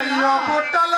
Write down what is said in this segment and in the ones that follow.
Your portal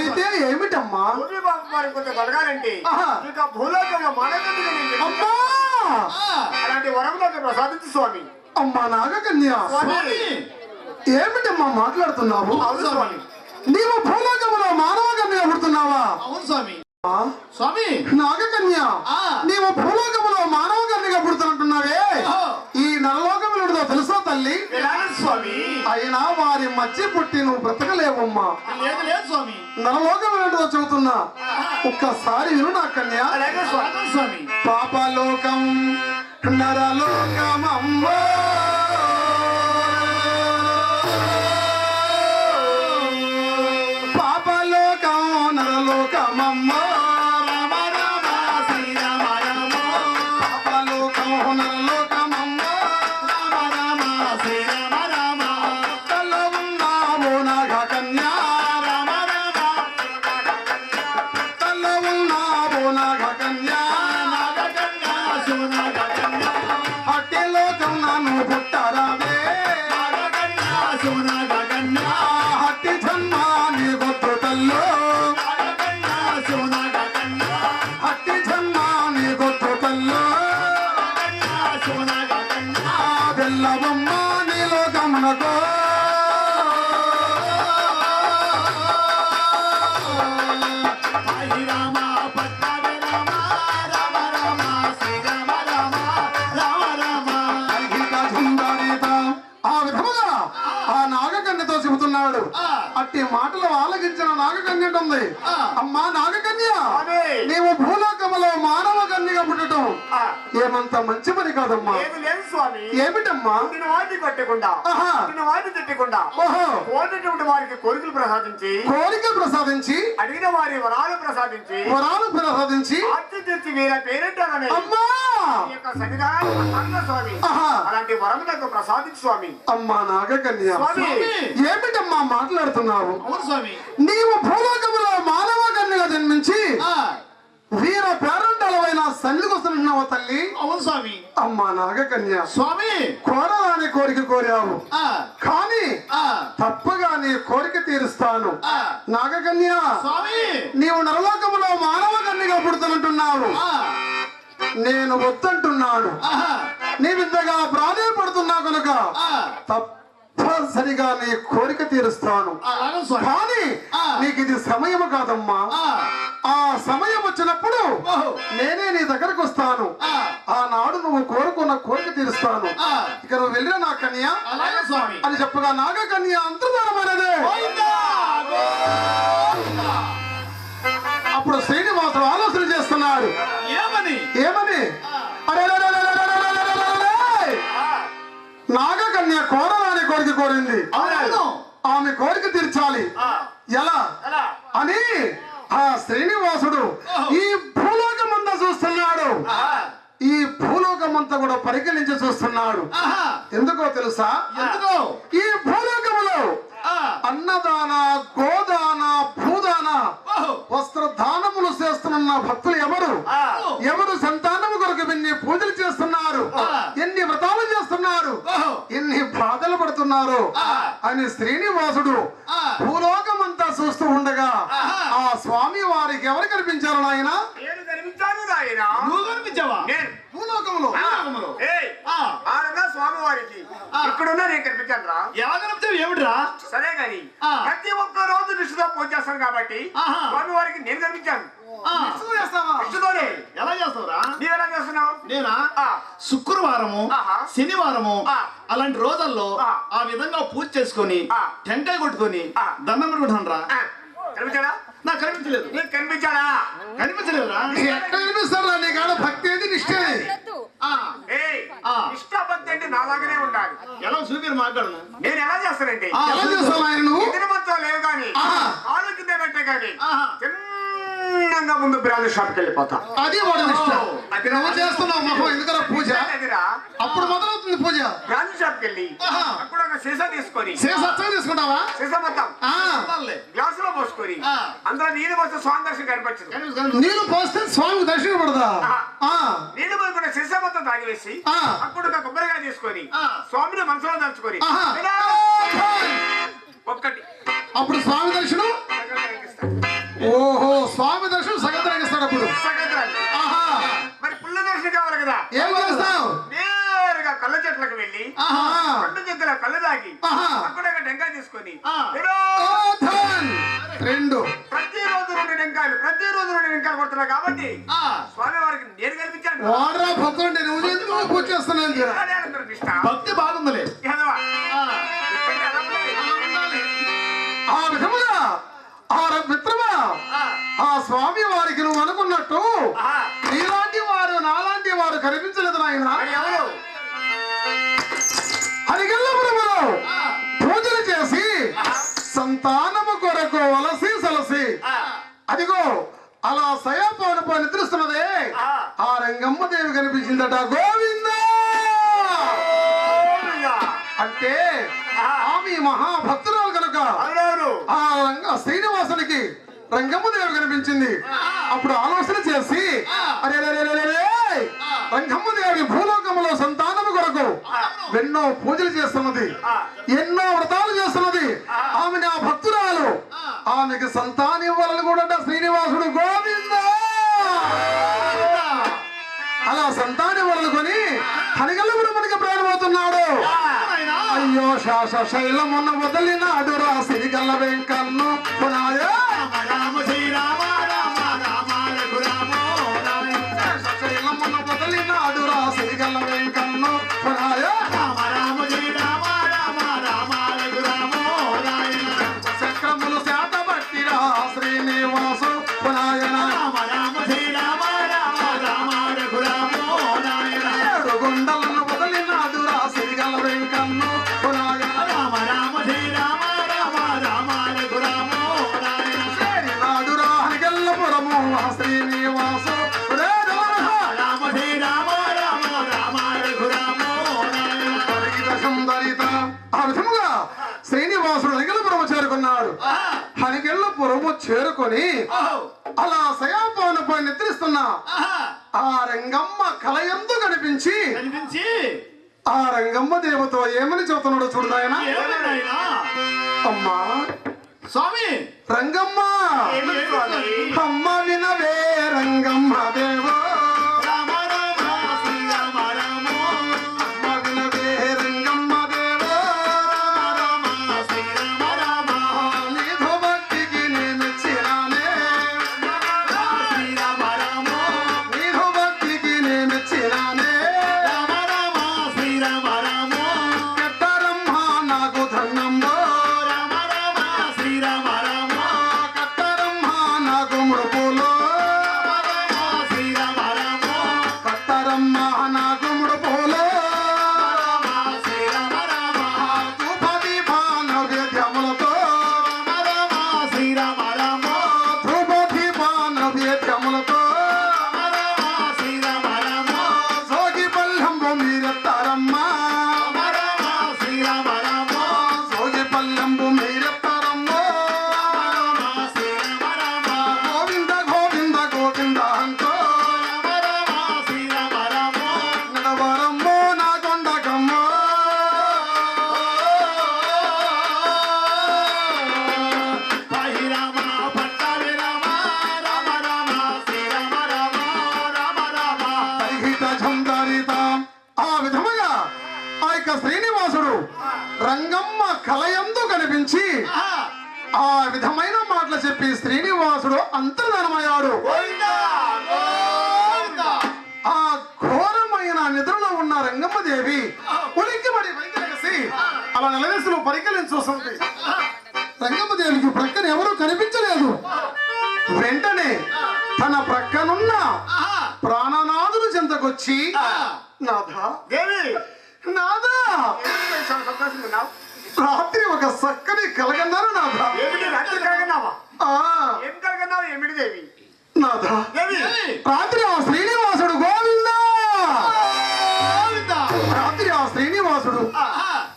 అయితే ఏమిటమ్మా? అలాంటి వరం ప్రసాదించు స్వామి. అమ్మా నాగకన్య! ఏమిటమ్మా మాట్లాడుతున్నావు? స్వామి. నీవు భూలోకంలో మానవ కన్య పుడుతున్నావా అవును స్వామి. స్వామి! నాగకన్య! నీవు భూలోకంలో మానవ మచ్చి పుట్టి నువ్వు బ్రతకలేవమ్మా. నా లోకం స్వామి ఏంటో చెబుతున్నా. ఒక్కసారి విను నా కన్యా. స్వామి. పాపలోకం నరలోకమమ్మా. కట్టి జన్నా నీ గొప్ప తల్లో అట్టి జన్నా నీ గొప్ప తల్లో బెల్లవమ్మ నీలో మాటలు ఆలకించిన నాగకన్య ఉంది. అమ్మా నాగకన్య నీవు భూలోకములో మానవ కన్యగా పుట్టడం ఏమంత మంచి పని కాదమ్మా. స్వామి ఏమిటమ్మా? నిన్ను వాడిని కొట్టకుండా. నిన్ను వాడిని తిట్టకుండా కోరినటువంటి వారికి కోరికలు ప్రసాదించి కోరిక ప్రసాదించి అడిగిన వారి వరాలు ప్రసాదించి వరాలు ప్రసాదించి ఆర్తి తెచ్చి వీర పేరెంటారనే. అమ్మా. అలాంటి వరం నాకు ప్రసాదించు స్వామి. అమ్మా నాగకన్య. స్వామి. ఏమిటమ్మా మాట్లాడుతున్నావు? స్వామి. నీవు భూలోకములో మానవ కన్యగా జన్మించి వీర పేరంటలవైన సన్నిధికొస్తున్నావు తల్లి? అవును స్వామి. అమ్మా నాగకన్య. స్వామి! కోరరాని కోరిక కోరావు. ఆ, కానీ ఆ, తప్పగా నీ కోరిక తీరుస్తాను. ఆ. నాగకన్య స్వామి! నీవు నరలోకములో మానవ కన్యగా పుడుతున్నట్టున్నావు. నేను వద్దంటున్నాను నీవింతగా ప్రాధాన్యపడుతున్నావు కనుక ఆ, తప్పనిసరిగా నీ కోరిక తీరుస్తాను. కానీ. నీకు ఇది సమయం కాదమ్మా. ఆ, సమయం వచ్చినప్పుడు నేనే నీ దగ్గరకు వస్తాను. ఆనాడు నువ్వు కోరుకున్న కోరిక తీరుస్తాను. ఇక నువ్వు వెళ్ళిన నా కన్య. అని చెప్పగా నాగ కన్య అంతర్ధానమైనదే. అప్పుడు శ్రీనివాసుడు ఆలోచన చేస్తున్నాడు. ఏమని? ఏమని? నా కోరాలని కోరిక కోరింది. ఆమె కోరిక తీర్చాలి. ఎలా? అని ఆ శ్రీనివాసుడు ఈ భూలోకం అంతా చూస్తున్నాడు ఈ భూలోకం అంతా కూడా పరిగణించి చూస్తున్నాడు. ఎందుకో తెలుసా? ఈ భూలోకములో అన్నదాన గోదాన భూదాన వస్త్ర దానములు చేస్తున్న భక్తులు ఎవరు? ఎవరు సంతానము కొరకు విన్ని పూజలు చేస్తున్నారు? ఓహో, ఎన్ని బాధలు పడుతున్నారు. అని శ్రీనివాసుడు ఆ. భూలోకమంతా చూస్తూ ఉండగా. ఆ స్వామి వారికి ఎవరు కనిపించారు నాయన? నేను కనిపించాను నాయన. నువ్వు కనిపించావా? నేను. భూలోకంలో భూలోకములో. ఏయ్. ఆ, ఆనగా స్వామి వారికి ఆ. ఇక్కడున్నా నేను కనిపించాను రా. ఎలా కనిపించావు? ఏమిట్రా? సరే గాని. ప్రతి ఒక్క రోజు నిష్ఠతో పూజ చేస్తాను కాబట్టి. స్వామి వారికి నేను కనిపించాను ఆ, నిష్ఠతోనే ఎలా చేస్తావురా నీవు ఎలా చేస్తున్నావు నేనా ఆ. శుక్రవారము ఆహా. శనివారము. అలాంటి రోజుల్లో ఆ. ఆ విధంగా పూజ చేసుకొని ఆ. టెంకాయ కొట్టుకొని ఆ. దండం పెట్టుకుంటాను రా ఆ, కనిపించాడా నాకు కనిపించలేదు నీకు కనిపించాడా కనిపించలేదురా ఎక్కడ కనిపిస్తారా నీ కాడ భక్తి ఏది నిష్ఠ ఏది? ఆ, ఏయ్ ఆ. ఇష్టపత్తి అంటే నా లాగానే ఉండాలి ఎలా చూపిరు మాట్లాడను నేను ఎలా చేస్తానంటే ఆ. ఎలా చేస్తావు ఆయన నువ్వు ఇద్దరు మొత్తం లేవు కానీ ఆహా. కాలు కింద పెట్టే కానీ ఆహా. చిన్నంగా ముందు బ్రాండ్ షాప్కి వెళ్ళిపోతా. అది వాడు నువ్వు చేస్తున్నావు మహం ఎందుకరా పూజ? అప్పుడు మొదలవుతుంది పూజ. బ్రాండ్ వెళ్ళి ఒక సీసా తీసుకొని అచ్చగా తీసుకుంటావా? సీసా మొత్తం ఆ, చాలే. గ్లాసులో పోసుకొని. అందులో నీళ్ళు పోస్తే స్వామి దర్శనం కనిపించదు. కనిపించు, కనిపించు. నీళ్ళు పోస్తే స్వామికి దర్శనం పడదా నీళ్ళు పోసుకున్న సీసా మొత్తం తాగివేసి ఒక కొబ్బరికాయ తీసుకొని. స్వామిని మనసులో. ఇలా ఒక్కటి. అప్పుడు స్వామి దర్శనం గోవింద! ఓరుగా. అంటే ఆ. ఆమె మహాభక్తురాలు కనుక ఆ రంగ శ్రీనివాసునికి రంగమ్మ దేవి కనిపించింది. అప్పుడు ఆలోచన చేసి అరే అరే, అరే, అరే, అరే, రంగమ్మ దేవి భూలోకములో సంతానము కొరకు ఎన్నో పూజలు చేస్తున్నది. ఎన్నో వ్రతాలు చేస్తున్నది. ఆమె నా భక్తురాలు. ఆమెకి సంతానం ఇవ్వాలని కూడా శ్రీనివాసుడు గోవింద! అలా సంతానం వదులుకొని కనగల బ్రహ్మనికి ప్రారంభమవుతున్నాడు అయ్యో శాస శైలం ఉన్న వదిలినాడు రా సిరిగల్ల వెంకన్ను. పునాయ రామ శ్రీరామ రామ రామ రఘురామ శైలం ఉన్న వదిలినాడు రా సిరిగల్ల వెంకన్ను. పునాయ పడుకొని అలా సయాపవన పోయి నిద్రిస్తున్నా ఆ రంగమ్మ కలయందు కనిపించి ఆ రంగమ్మ దేవతో ఏమని చెబుతున్నాడో చూడదాయన అమ్మా. స్వామి. రంగమ్మ. అమ్మ వినవే రంగమ్మ దేవా. അന്തർധാനമായ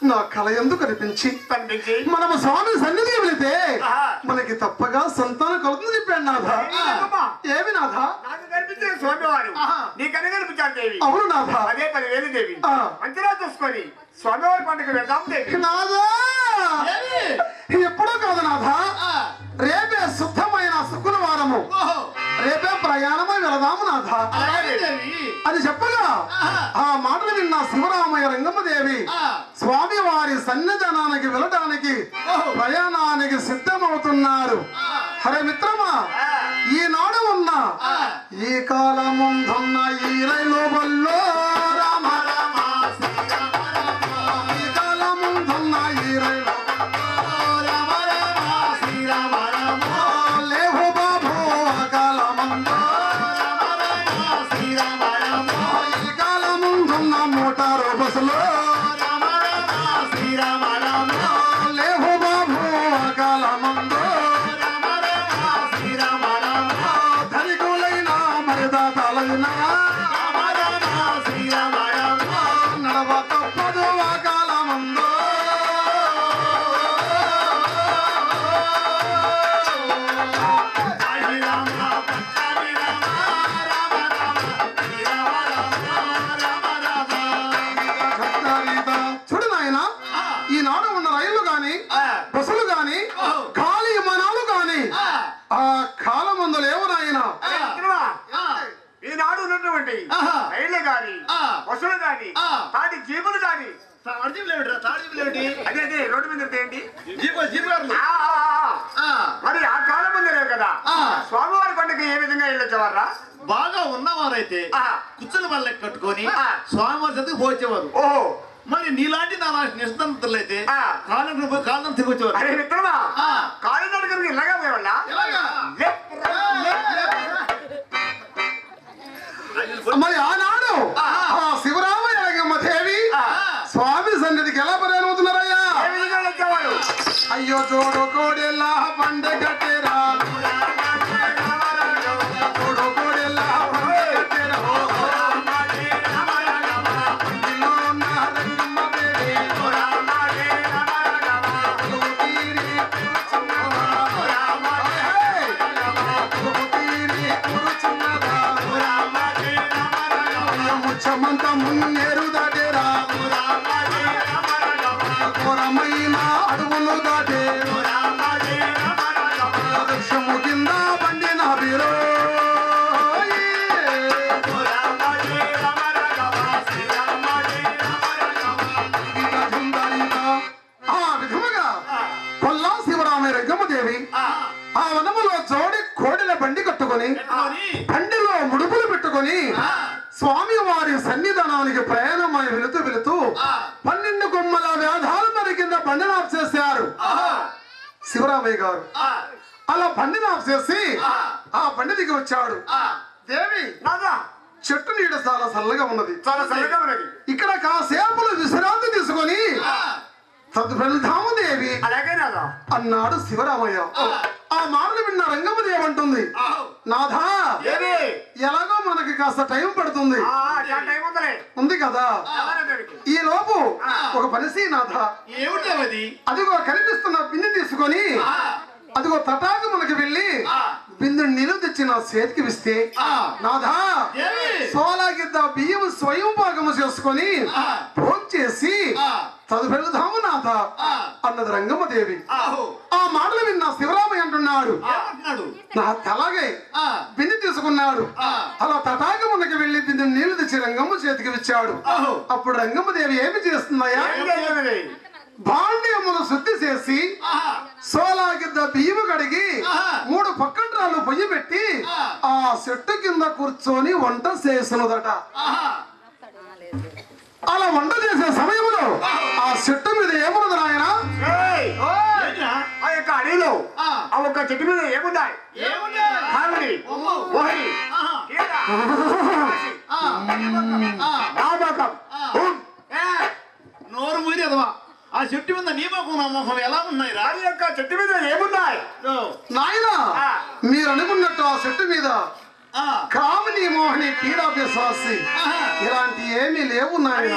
నా కళ ఎందుకు కనిపించి కనిపించి మనము స్వామి సన్నిధి వెళితే మనకి తప్పగా సంతానం కలుగుతుంది చెప్పాడు నాథ. ఏమి నాథ? నాకు కనిపించే స్వామివారు. నీకనే దేవి అవును నాథ. అదే పదివేలు దేవి. అంచనా చూసుకొని స్వామివారి పండుగ వెళ్దాం దేవి. నాథా! ఎప్పుడో కాదు నాథ. రేపే శుద్ధమైన శుక్రవారము. రేపే ప్రయాణమై వెళదాము నాథ. అది చెప్పగా ఆ మాటలు విన్న శివరామయ్య రంగమ్మదేవి స్వామి వారి సన్నిధానానికి వెళ్ళడానికి ప్రయాణానికి సిద్ధమవుతున్నారు. హరే మిత్రమా ఈనాడు ఉన్న ఈ కాలముందున్న ఈ రైలు బల్లో Muslim. ఏళ్ళు వచ్చేవారా బాగా ఉన్నవారైతే కుచ్చల బల్లకి కట్టుకొని స్వామివారి చదువు పోచేవారు ఓహో. మరి నీలాంటి నా నిస్తంతులు అయితే కాలం రూపాయి కాలం తిరిగొచ్చేవారు కాలం మరి ఆనాడు శివరామయ్య స్వామి సన్నిధికి ఎలా పరారవుతున్నారయ్యా అయ్యో చూడు కోడెల్లా పండగ గారు. అలా బండిని ఆఫ్ చేసి ఆ. బండి దిగి వచ్చాడు. దేవి చెట్టు నీడ చాలా చల్లగా ఉన్నది. చాలా చల్లగా ఉన్నది. ఇక్కడ కాసేపులు విశ్రాంతి తీసుకొని ఆ, తదు వెళ్దాము దేవి. అలాగే నాదా అన్నాడు శివరామయ్య. ఆ మాటలు విన్న రంగమదేవి అంటుంది ఆహో, నాథా ఎలాగో మనకి కాస్త టైం పడుతుంది. ఉంది కదా. ఈ లోపు ఒక పనిసి నాథ. అదిగో కనిపిస్తున్న బిందె తీసుకొని అదిగో తటాకు మనకి వెళ్ళి. బిందు నీళ్ళు తెచ్చి నా చేతికి విస్తే ఏమి సోలాగిద్ద బియ్యం స్వయం పాకము చేసుకొని. ఫోన్ చేసి తదుపెళ్దాము నాథ. అన్నది రంగమ్మదేవి ఆ మాటలు విన్న శివరామయ్య అంటున్నాడు అలాగే బిందె తీసుకున్నాడు. అలా తటాకమునకి వెళ్ళి బిందె నీళ్ళు తెచ్చి రంగమ్మ చేతికి ఇచ్చాడు. అప్పుడు రంగమ్మదేవి ఏమి చేస్తుందయ్యా? భాండ్యములు శుద్ధి చేసి ఆహా, సోలాగిద్ద బియ్యము కడిగి. మూడు పక్కట్రాలు పొయ్యి పెట్టి ఆ. చెట్టు కింద కూర్చొని వంట చేసినదట. అలా వంట చేసే సమయంలో ఆ చెట్టు మీద ఏమున్నది నాయన? ఆ యొక్క అడవిలో ఆ. ఒక్క చెట్టు మీద ఏమున్నాయి? కావిడి అమ్మో. ఓహరి ఆహా, ఈడ, ఆ, ఆ, నామకం ఆ. హుం. ఏ, నోరు మూయదవా ఆ చెట్టు మీద నీ మొఖం ఎలా ఉన్నాయి రా యొక్క చెట్టు మీద ఏమున్నాయి నాయన. మీరు అనుకున్నట్టు ఆ చెట్టు మీద కామిని మోహిని ఆహా. ఇలాంటి ఏమీ లేవు నాయన?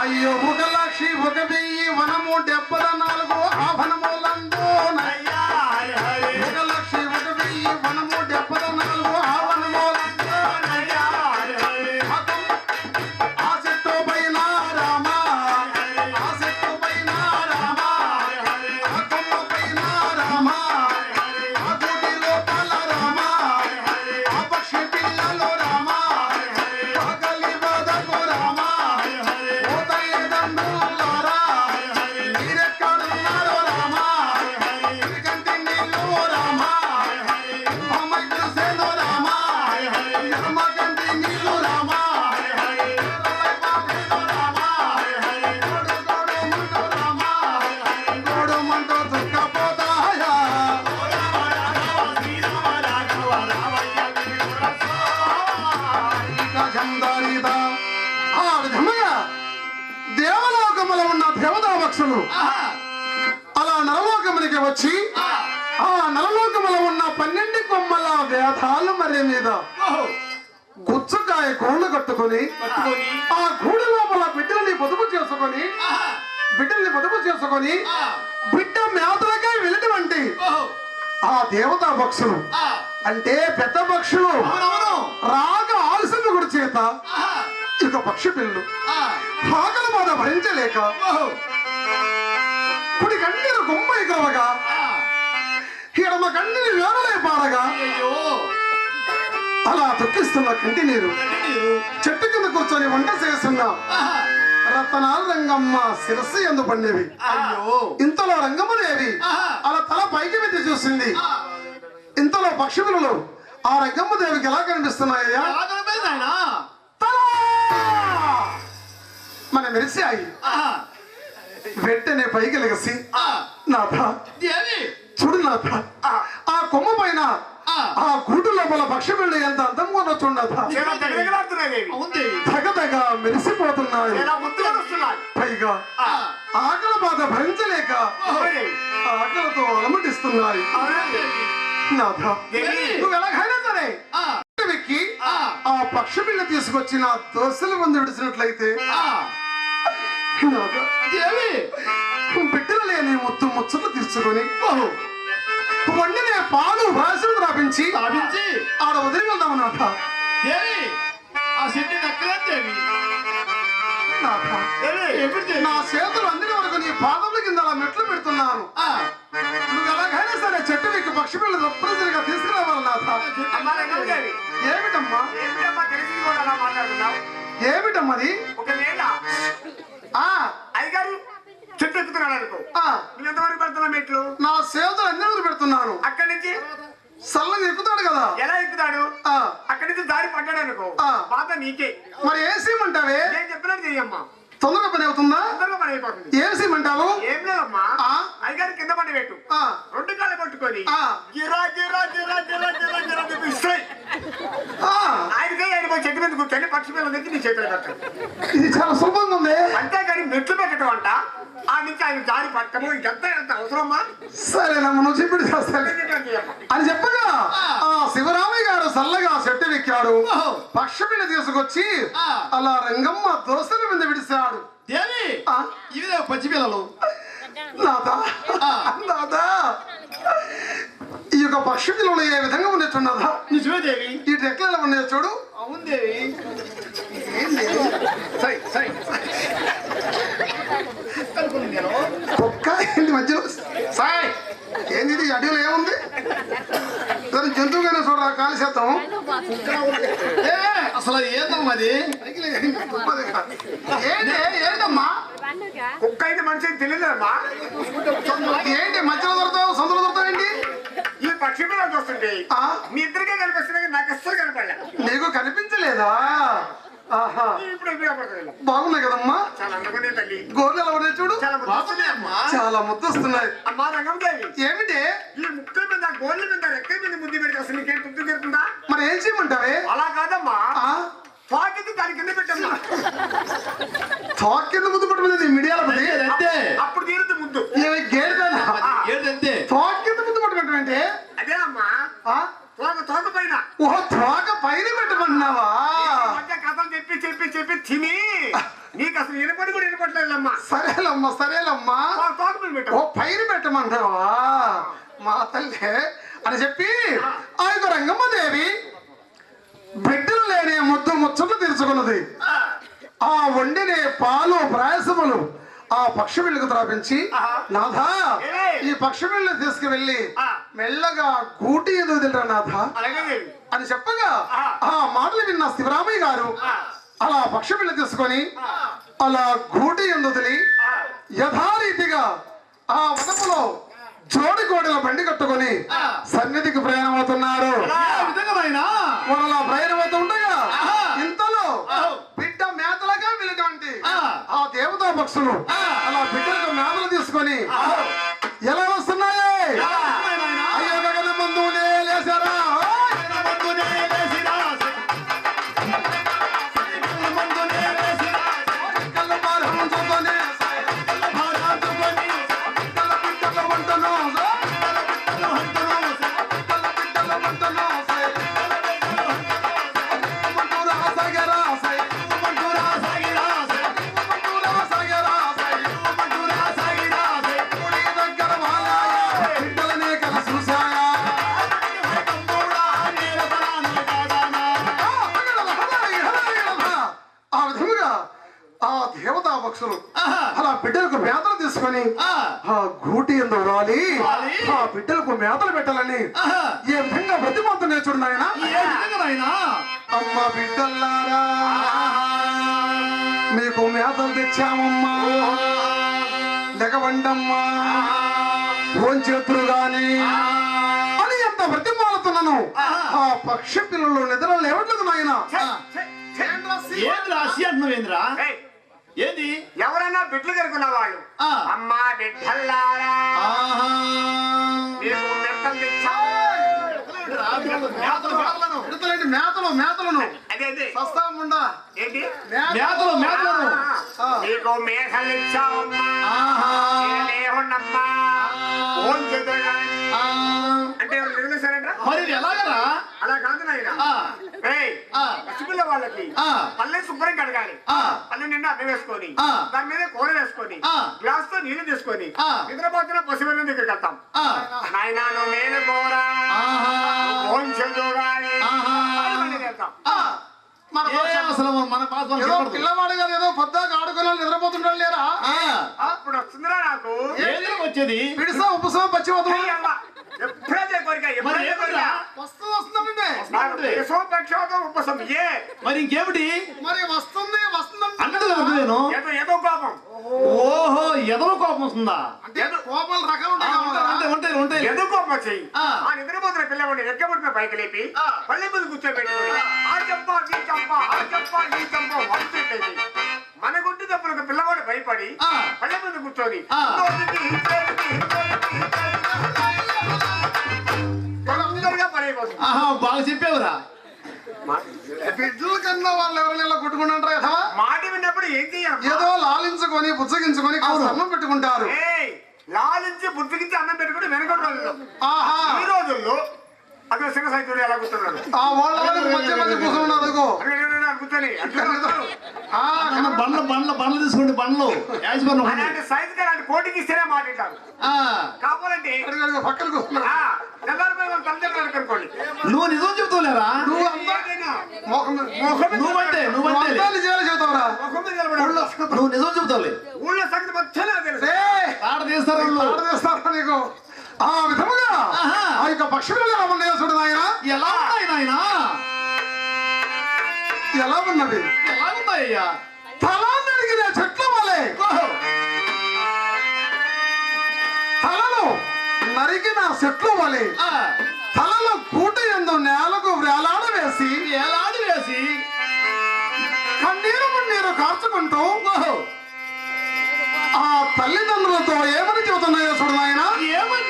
అయ్యో ఒక లక్ష ఒక వెయ్యి వనము డెబ్బల నాలుగు ఆభరణములందు మరి మీద గుచ్చుకాయ కోళ్ళు కట్టుకొని ఆ గూడి లోపల బిడ్డల్ని పొదుపు చేసుకొని బిడ్డల్ని పొదుపు చేసుకొని బిడ్డ మేతలకై వెళ్ళినటువంటి ఓహో, ఆ దేవతా పక్షులు. అంటే పెద్ద పక్షులు. రాగ ఆలస్యం కూడా చేత ఇక పక్షి పిల్లు. ఆకలి బాధ భరించలేక కుడి కన్నీరు గుమ్మ ఆ, ఎడమ కన్నీరు వేరలై పారగా అయ్యో అలా తొక్కిస్తున్న కంటి నీరు చెట్టు కింద కూర్చొని వంట చేస్తున్న. ఆహా, రతనాల రంగమ్మ శిరస్సు ఎందు పండేవి అయ్యో. ఇంతలో రంగమ్మదేవి ఆహా. అలా తల పైకి వెత్తి చూసింది. ఇంతలో పక్షులు ఆ రంగమ్మదేవికి ఎలా కనిపిస్తున్నాయ్యా ఎలా? తలా! మన మెరిసాయి. ఆహా, వెంటనే పైకి లెగసి ఆ, నాథ దేవి! చూడు నాథ ఆ కొమ్మ పైన ఆ, ఆ గూడు లోపల పక్షి పిల్ల ఎంత అందంగా దేవి తగదగ మెరిసిపోతున్నాయి. పైగా ఆ, ఆకలి బాధ భరించలేక. ఆకలితో అలమటిస్తున్నాయి? నాథ నువ్వు ఎలాగైనా సరే ఆ, వెక్కి ఆ, ఆ పక్షి పిల్ల తీసుకొచ్చి నా దోశల ముందు విడిచినట్లయితే ఆ, నాథ దేవి బిడ్డలు లేని ముత్తు ముచ్చట్లు తీసుకొని ఓహో, వండినే పాలు వ్రాసం రాపించి స్థాపించి ఆడ వదిలి వెళ్దామన్నట దేవి ఆ సిట్టి నక్కలే దేవి నాథ దేవి. నా చేతులు అందిన వరకు నీ పాదముల కింద అలా మెట్లు పెడుతున్నాను. ఆ, నువ్వు ఎలాగైనా సరే చెట్టు మీకు పక్షి పిల్లలు తప్పనిసరిగా తీసుకురావాలి నాథ. ఏమిటమ్మా? ఏమిటమ్మది ఒకవేళ అయ్యగారు చెట్టు ఎక్కుతున్నాడు అనుకో నువ్వు ఎంతవరకు పెడుతున్నావు మెట్లు? నా చేతులు అన్ని వరకు పెడుతున్నాను. అక్కడి నుంచి? సల్లగా ఎక్కుతాడు కదా. ఎలా ఎక్కుతాడు? ఆ, అక్కడి నుంచి దారి పడ్డాడు అనుకో. బాధ నీకే. మరి ఏం సీమంటావే నేను చెప్పినట్టు చెయ్యమ్మా. తొందరగా పని అవుతుందా తొందరగా పని అయిపోతుంది ఏం సీమంటావు ఏం లేదమ్మా. ఆ. అయ్యగారి కింద పడి పెట్టు. ఆ, రెండు కాళ్ళు పట్టుకొని ఆ. గిరా గిరా గిరా గిరా గిరా గిరా ఇస్తాయి ఆ, ఆయనకే ఆయన పోయి చెట్టు మీద కూర్చొని పక్షి పిల్లల దగ్గర నీ చేతులు పెట్టాలి ఇది చాలా సులభంగా ఉంది. అంతేగాని మెట్లు పెట్టడం అంట. ఆ నుంచి ఆయన దారి పట్టము. ఇదంతా ఎంత అవసరమా సరేనమ్మ నువ్వు చెప్పిడు చేస్తాను. అని చెప్పగా ఆ. శివరామయ్య గారు సల్లగా చెట్టు ఎక్కాడు ఓహో. పక్షిపిల్ల తీసుకొచ్చి. అలా రంగమ్మ దోసల మీద విడిచాడు దేవి ఆ, ఇవిదే పచ్చి పిల్లలు ఈ యొక్క పక్షి పిల్లలు ఏ విధంగా ఉన్నట్టున్నదా నిజమే దేవి. ఈ రెక్కలు ఉన్నాయో చూడు. అవును దేవి. సై సై అనుకుని నేను. కుక్క ఏంటి మధ్యలో సాయ్ ఏంది అడవిలో ఏముంది? దాని జంతువుగానే చూడరా కాలి ఏ, అసలు ఏందమ్మా అది? ఏంటి ఏంటమ్మా కుక్క అయితే మనిషికి తెలియదమ్మా ఏంటి మధ్యలో దొరుకుతావు సొంతలో దొరుకుతావు ఏంటి? ఈ పక్షి పిల్లలు చూస్తుంటే ఆ? మీ ఇద్దరికే కనిపిస్తున్నాయి నాకు అస్సలు కనపడలే. నీకు కనిపించలేదా? బాగున్నాయి కదమ్మా? గోర్లు ఎలా ఉన్నాయి చూడు? చాలా ముద్దొస్తున్నాయి. అమ్మా రంగం ఏమిటి? మీద గోళ్ళ మీద రెక్క మీద ముద్దు పెడితే అసలు నీకేం తృప్తి తీరుతుందా మరి ఏం చేయమంటావే? అలా కాదమ్మా. ఆ? పాకెత్తి దాని కింద పెట్టమ్మా. తాక్ కింద ముద్దు పట్టుకునేది మిడియాల అంతే, అప్పుడు తీరుద్ది ముద్దు. గేడుదానా ఏంటంతే తాక్ కింద ముద్దు పట్టుకుంటాం అంటే? అదే అమ్మా. ఆ? తోక తోక పైన. ఓ తోక పైన పెట్టమన్నావా? కథలు చెప్పి చెప్పి చెప్పి తిని నీకు అసలు వినపడి కూడా సరేలమ్మా. సరేలమ్మా ఓ పైన పెట్టమంటావా? మా తల్లి అని చెప్పి ఆ. యొక్క రంగమ్మదేవి బిడ్డలు లేని ముద్దు ముచ్చట్లు తీర్చుకున్నది. ఆ. వండినే పాలు ప్రయాసములు ఆ పక్షి బిళ్ళకు త్రాపించి నాథా ఈ పక్షి బిళ్ళ తీసుకువెళ్ళి. మెల్లగా గూటి ఎదుగు తింటా నాథా. అని చెప్పగా ఆ. మాటలు విన్న శివరామయ్య గారు. అలా పక్షి బిళ్ళ తీసుకొని అలా గూటి ఎందుదిలి. యథారీతిగా ఆ వనములో జోడి కోడల బండి కట్టుకొని సన్నిధికి ప్రయాణం అవుతున్నారు అలా ప్రయాణం అవుతూ ఉండగా. ఇంతలో. బిడ్డ మేతలుగా వెళ్ళినటువంటి ఆ. ఆ దేవతా పక్షులు. అలా బిడ్డలకు మేతలు తీసుకొని ఎలా వస్తున్నాయి? అయ్యో గగన మందునే లేసారా అమ్మ బిడ్డల్లారా. మీకు మేతలు తెచ్చామమ్మా. లెగవండమ్మా ఫోన్ చేతులు గాని. అని ఎంత బ్రతిమాలుతున్నాను. ఆ పక్షి పిల్లలు నిద్ర లేవట్లేదు నాయన. ఏంది ఎవరన్నా బిడ్డలు కనుకున్న వాళ్ళు. అమ్మా బిడ్డల్లారా మెత్తలు తెచ్చాము విడతలేంటి మేతలు మేతలను. అదే అదే. సస్తాముండా. ఏంటి? మేతలు మేతలను. మీకు మేఘలు కానీ. ఆ. అంటే ఎవరు నిర్మిస్తారంట మరి ఇది ఎలాగరా అలా కాదు నాయన. పసిపిల్ల వాళ్ళకి ఆ. పల్లె శుభ్రం కడగాలి. ఆ. పల్లె నిండా అన్నం వేసుకొని ఆ. దాని మీద కూర వేసుకొని ఆ. గ్లాస్తో నీళ్ళు తీసుకొని. నిద్రపోతున్న పసిపిల్ల దగ్గరికి వెళ్తాం. నాయనా మేలు కోరా. మన అసలు పిల్లవాడు గారు ఏదో పొద్దాక ఆడుకుని నిద్రపోతుంటాడు లేరా? అప్పుడు వస్తుందిరా నాకు. ఏది వచ్చేది? పిడిసా ఉపసా అవ్వ, ఎప్పుడైతే కోరిక ఎప్పుడైతే? వస్తుంది వస్తుందండి నాకు దేశోపక్షోతం ఉపసం ఏ? మరి ఇంకేమిటి? మరి వస్తుంది అన్నది లేదు నేను ఏదో ఏదో కోపం. ఓహో ఎదవ కోపం వస్తుందా? అంటే కోపాలు రకాలు ఉంటాయి. ఉంటాయి ఉంటాయి ఏదో కోపం వచ్చాయి ఆ. నిద్రపోతున్న పిల్లవాడిని రెక్కబడిన పైకి లేపి ఆ. పల్లె మీద కూర్చోబెట్టుకుని ఆ చెంప ఈ చెంప ఆ చెంప ఈ చెంప వంచేసేది మన గుడ్డి తప్పులకు పిల్లవాడు భయపడి ఆ. పల్లె మీద కూర్చొని కూర్చున్నాడు. ఆ వాళ్ళ మధ్య మధ్య కూర్చొని బండ్ల బండ్ల బండ్లు తీసుకోండి బండ్లు. అలాంటి సైజు అలాంటి కోటికి ఇస్తేనే మాట్లాడతారు. ఆ, కావాలంటే పక్కన తెల్లారిపోయి నువ్వు నిజం చెప్తావులేరా నువ్వు నువ్వంటే నువ్వు నువ్వంటే చెబుతావురా నువ్వు నిజం చెప్తావులే. ఊళ్ళో సంగతి నాకు తెలుసు. ఆడ తీస్తారు వాళ్ళు. ఆడదేస్తారా నీకు? యొక్క పక్షులు ఎలా ఉన్నాయో చూడు నాయన? ఎలా? ఉన్నాయి నాయనా? ఎలా ఉన్నది ఎలా ఉన్నాయ్యా? తలా నరిగిన చెట్ల వలె. తలలో నరికిన చెట్ల వలె. తలలో కూట ఎందు నేలకు వేలాడ వేసి. ఎలాడి వేసి. కన్నీరు మున్నీరు కార్చుకుంటూ. ఆ తల్లిదండ్రులతో ఏమని చెబుతున్నాయో చూడు నాయన? ఏమని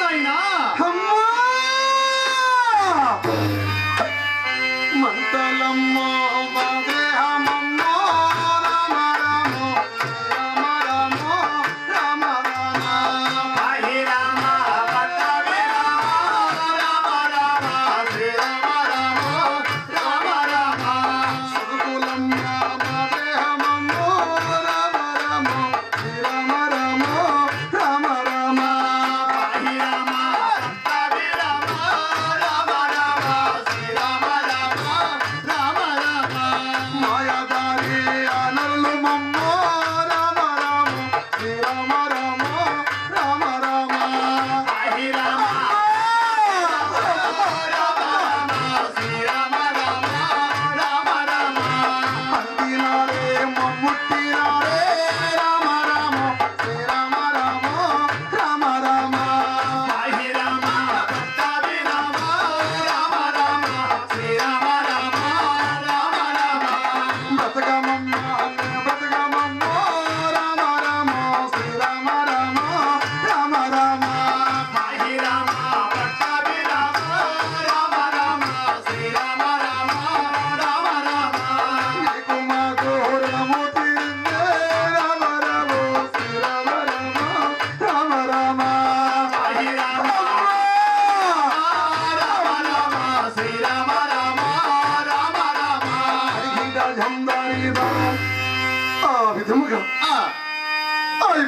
మంతలమ్మా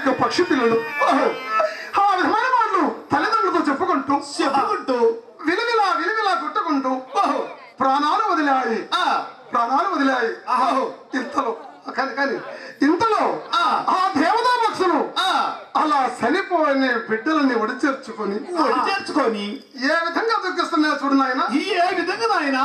యొక్క పక్షి పిల్లలు ఆ విధమైన వాళ్ళు తల్లిదండ్రులతో చెప్పుకుంటూ చెప్పుకుంటూ విలువిలా విలువిలా కొట్టుకుంటూ ప్రాణాలు వదిలాయి ఆ, ప్రాణాలు వదిలాయి ఆహో. ఇంతలో కానీ కానీ ఇంతలో ఆ. ఆ దేవతా పక్షులు ఆ, అలా చనిపోయిన బిడ్డలని ఒడిచేర్చుకొని ఒడి చేర్చుకొని ఏ విధంగా దుఃఖిస్తున్నాయో చూడు నాయన ఏ విధంగా నాయనా